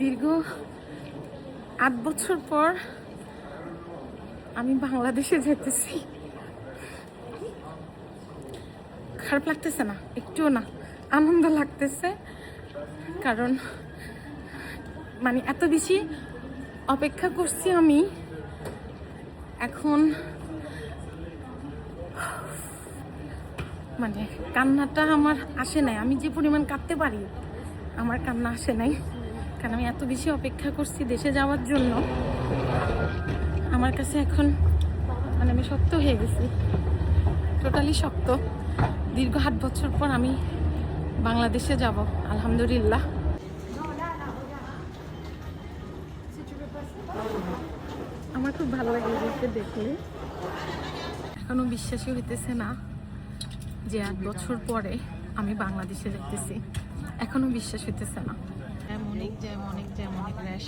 দীর্ঘ আট বছর পর আমি বাংলাদেশে যেতেছি। খারাপ লাগতেছে না, একটুও না, আনন্দ লাগতেছে। কারণ মানে এত বেশি অপেক্ষা করছি আমি, এখন মানে কান্নাটা আমার আসে নাই। আমি যে পরিমাণ কাঁদতে পারি, আমার কান্না আসে নাই। কারণ আমি এত বেশি অপেক্ষা করছি দেশে যাওয়ার জন্য। আমার কাছে এখন মানে আমি শক্ত হয়ে গেছি। টোটালি শক্ত। দীর্ঘ আট বছর পর আমি বাংলাদেশে যাব, আলহামদুলিল্লাহ। আমার খুব ভালো লাগে এদেরকে দেখলে এখনও বিশ্বাসই হইতেছে না যে আট বছর পরে আমি বাংলাদেশে যেতেছি এখনও বিশ্বাস হইতেছে না। অনেক জ্যাম অনেক জ্যাম অনেক র্যাশ